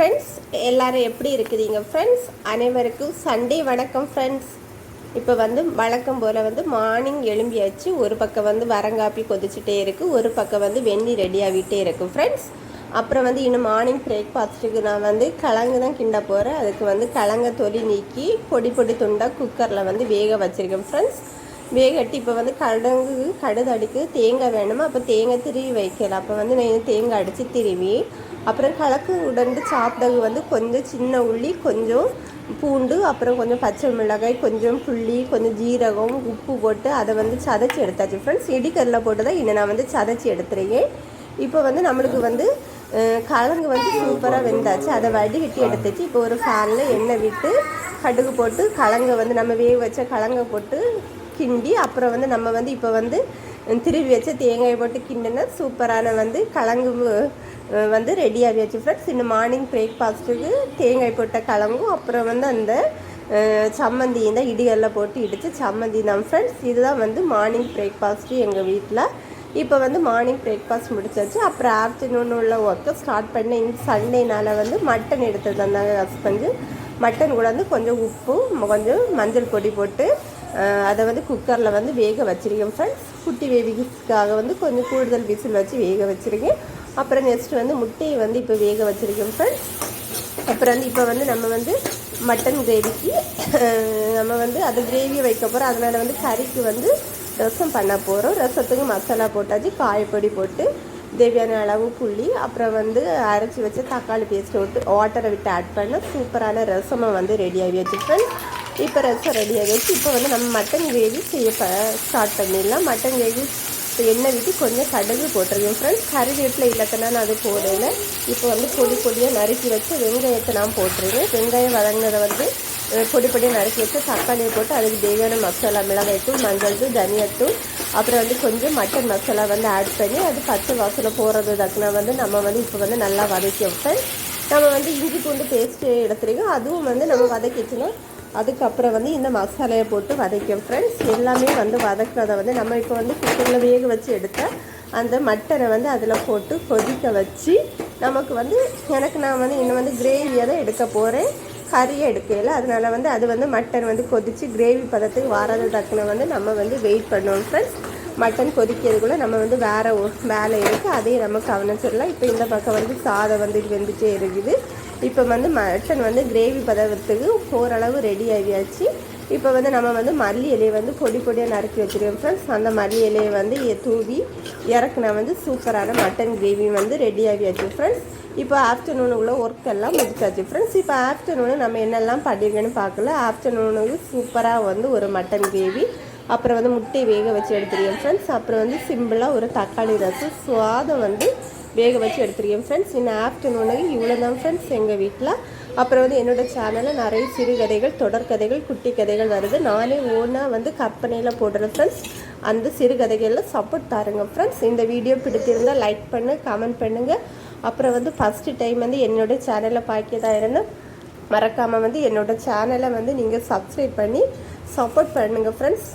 Friends எல்லாரும் எப்படி இருக்குதுங்க? ஃப்ரெண்ட்ஸ் அனைவருக்கும் சண்டே வணக்கம் ஃப்ரெண்ட்ஸ் இப்போ வந்து வழக்கம் போல் வந்து மார்னிங் எழும்பியாச்சு. ஒரு பக்கம் வந்து வரங்காப்பி கொதிச்சுட்டே இருக்குது ஒரு பக்கம் வந்து வெந்நி ரெடியாகிட்டே இருக்குது ஃப்ரெண்ட்ஸ் அப்புறம் வந்து இன்னும் மார்னிங் பிரேக்ஃபாஸ்ட்டுக்கு நான் வந்து கிழங்கு தான் கிண்ட போகிறேன் அதுக்கு வந்து கிழங்க தொலி நீக்கி பொடி பொடி துண்டாக குக்கரில் வந்து வேக வச்சுருக்கேன் ஃப்ரெண்ட்ஸ் வேகட்டி இப்போ வந்து கடங்கு கடுதடிக்கு தேங்காய் வேணுமா? அப்போ தேங்காய் திருவி வைக்கல அப்போ வந்து நான் தேங்காய் அடித்து திருவி அப்புறம் கலக்கு உடண்டு சாப்பிட்டது வந்து கொஞ்சம் சின்ன உள்ளி கொஞ்சம் பூண்டு அப்புறம் கொஞ்சம் பச்சை மிளகாய் கொஞ்சம் புள்ளி கொஞ்சம் ஜீரகம் உப்பு போட்டு அதை வந்து சதைச்சி எடுத்தாச்சு. ஃப்ரெண்ட்ஸ் இடிக்கல்ல போட்டு தான் இன்னும் நான் வந்து சதைச்சி எடுத்துருக்கேன் இப்போ வந்து நம்மளுக்கு வந்து கலங்கு வந்து சூப்பராக வெந்தாச்சு. அதை வடிகட்டி எடுத்துச்சு. இப்போ ஒரு ஃபேனில் எண்ணெய் விட்டு கடுகு போட்டு கலங்கை வந்து நம்ம வேக வச்ச கலங்கை போட்டு கிண்டி அப்புறம் வந்து நம்ம வந்து இப்போ வந்து திருவி வச்ச தேங்காய் போட்டு கிண்டினா சூப்பரான வந்து கிழங்கு வந்து ரெடி ஆகியாச்சு ஃப்ரெண்ட்ஸ் இன்னும் மார்னிங் பிரேக்ஃபாஸ்ட்டுக்கு தேங்காய் போட்ட கிழங்கும் அப்புறம் வந்து அந்த அஹ், சம்மந்தியும் தான் இடியெல்லாம் போட்டு இடித்து சம்மந்தி தான் ஃப்ரெண்ட்ஸ் இதுதான் வந்து மார்னிங் பிரேக்ஃபாஸ்ட்டு எங்கள் வீட்டில் இப்போ வந்து மார்னிங் பிரேக்ஃபாஸ்ட் முடிச்சாச்சு. அப்புறம் ஆஃப்டர்நூன் உள்ள ஒர்க்கை ஸ்டார்ட் பண்ண இந்த சண்டேனால் வந்து மட்டன் எடுத்து தந்தாங்க ஹஸ்பண்டு மட்டன் கூட வந்து கொஞ்சம் உப்பு கொஞ்சம் மஞ்சள் பொடி போட்டு அதை வந்து குக்கரில் வந்து வேக வச்சுருக்கேன் ஃப்ரெண்ட்ஸ் குட்டி வேவிக்காக வந்து கொஞ்சம் கூடுதல் விசில் வச்சு வேக வச்சுருக்கேன். அப்புறம் நெக்ஸ்ட் வந்து முட்டையை வந்து இப்போ வேக வச்சுருக்கேன் ஃப்ரெண்ட்ஸ் அப்புறம் வந்து இப்போ வந்து நம்ம வந்து மட்டன் கிரேவிக்கு நம்ம வந்து அது கிரேவியை வைக்க போகிறோம் அதனால் வந்து கறிக்கு வந்து ரசம் பண்ண போகிறோம் ரசத்துக்கு மசாலா போட்டாச்சு காயப்பொடி போட்டு தேவையான அளவு புளி அப்புறம் வந்து அரைச்சி வச்ச தக்காளி பேஸ்ட் விட்டு வாட்டரை விட்டு ஆட் பண்ண சூப்பரான ரசமாக வந்து ரெடியாகி வச்சுருப்பேன் வச்சு இப்போ ரசம் ரெடி ஆகிடுச்சு. இப்போ வந்து நம்ம மட்டன் கிரேவி செய்ய ஸ்டார்ட் பண்ணிடலாம். மட்டன் கிரேவி இப்போ எண்ணெய் விட்டு கொஞ்சம் கடுகு போட்டிருக்கேன் ஃப்ரெண்ட்ஸ் கறிவேப்பில் இல்லைக்கனா நான் அது போடல. இப்போ வந்து பொடி பொடியாக நறுக்கி வச்சு வெங்காயத்தை நான் போட்டிருக்கேன் வெங்காயம் வதங்கினதை வந்து பொடி பொடியாக நறுக்கி வச்சு தக்காளியை போட்டு அதுக்கு தேவையான மசாலா மிளகாய்த்தூள் மஞ்சள் தூள் தனியாத்தூள் அப்புறம் வந்து கொஞ்சம் மட்டன் மசாலா வந்து ஆட் பண்ணி அது பச்சை வாசனை போகிறது தக்குனா வந்து நம்ம வந்து இப்போ வந்து நல்லா வதக்கி வைப்பேன் நம்ம வந்து இஞ்சி பூண்டு பேஸ்ட்டு எடுத்துருக்கோம். அதுவும் வந்து நம்ம வதக்கிச்சுன்னா அதுக்கப்புறம் வந்து இந்த மசாலையை போட்டு வதக்கும் ஃப்ரெண்ட்ஸ் எல்லாமே வந்து வதக்கிறத வந்து நம்ம இப்போ வந்து குக்கரில் வேக வச்சு எடுத்த அந்த மட்டனை வந்து அதில் போட்டு கொதிக்க வச்சு நமக்கு வந்து எனக்கு நான் வந்து இன்னும் வந்து கிரேவியை தான் எடுக்க போகிறேன் கறியை எடுக்கல. அதனால் வந்து அது வந்து மட்டன் வந்து கொதித்து கிரேவி பதத்துக்கு வரது தக்குன வந்து நம்ம வந்து வெயிட் பண்ணுவோம் ஃப்ரெண்ட்ஸ் மட்டன் கொதிக்கிறதுக்குள்ளே நம்ம வந்து வேறு வேலை இருக்குது அதையும் நம்ம கவனிச்சிடலாம். இப்போ இந்த பக்கம் வந்து சாதம் வந்து வெந்துட்டே இருக்குது. இப்போ வந்து மட்டன் வந்து கிரேவி பதத்துக்கு ஓரளவு ரெடி ஆகியாச்சு. இப்போ வந்து நம்ம வந்து மல்லி இலையை வந்து பொடி பொடியாக நறுக்கி வச்சுருக்கோம் ஃப்ரெண்ட்ஸ் அந்த மல்லி இலையை வந்து தூவி இறக்குனா வந்து சூப்பரான மட்டன் கிரேவி வந்து ரெடி ஆகியாச்சு ஃப்ரெண்ட்ஸ் இப்போ ஆஃப்டர்நூனுக்குள்ளே ஒர்க் எல்லாம் முடிச்சாச்சு ஃப்ரெண்ட்ஸ் இப்போ ஆஃப்டர்நூனு நம்ம என்னெல்லாம் பண்ணியிருக்கேன்னு பார்க்கல. ஆஃப்டர்நூனுக்கு சூப்பராக வந்து ஒரு மட்டன் கிரேவி அப்புறம் வந்து முட்டை வேக வச்சு எடுத்துருக்கேன் ஃப்ரெண்ட்ஸ் அப்புறம் வந்து சிம்பிளாக ஒரு தக்காளி ரசம் சுவாதம் வந்து வேக வச்சு எடுத்துருக்கேன். ஃப்ரெண்ட்ஸ் இன்னும் ஆஃப்டர்நூனுக்கு இவ்வளோ தான் ஃப்ரெண்ட்ஸ் எங்கள் வீட்டில் அப்புறம் வந்து என்னோட சேனலில் நிறைய சிறுகதைகள் தொடர்கதைகள் குட்டி கதைகள் வருது. நானே ஓனாக வந்து கற்பனையில் போடுறேன் ஃப்ரெண்ட்ஸ் அந்த சிறுகதைகளில் சப்போர்ட் தாருங்க ஃப்ரெண்ட்ஸ் இந்த வீடியோ பிடித்திருந்தால் லைக் பண்ணு கமெண்ட் பண்ணுங்கள் அப்புறம் வந்து ஃபஸ்ட்டு டைம் வந்து என்னோட சேனலை பார்க்கதா இருந்தால் மறக்காமல் வந்து என்னோட சேனலை வந்து நீங்கள் சப்ஸ்கிரைப் பண்ணி சப்போர்ட் பண்ணுங்கள் ஃப்ரெண்ட்ஸ்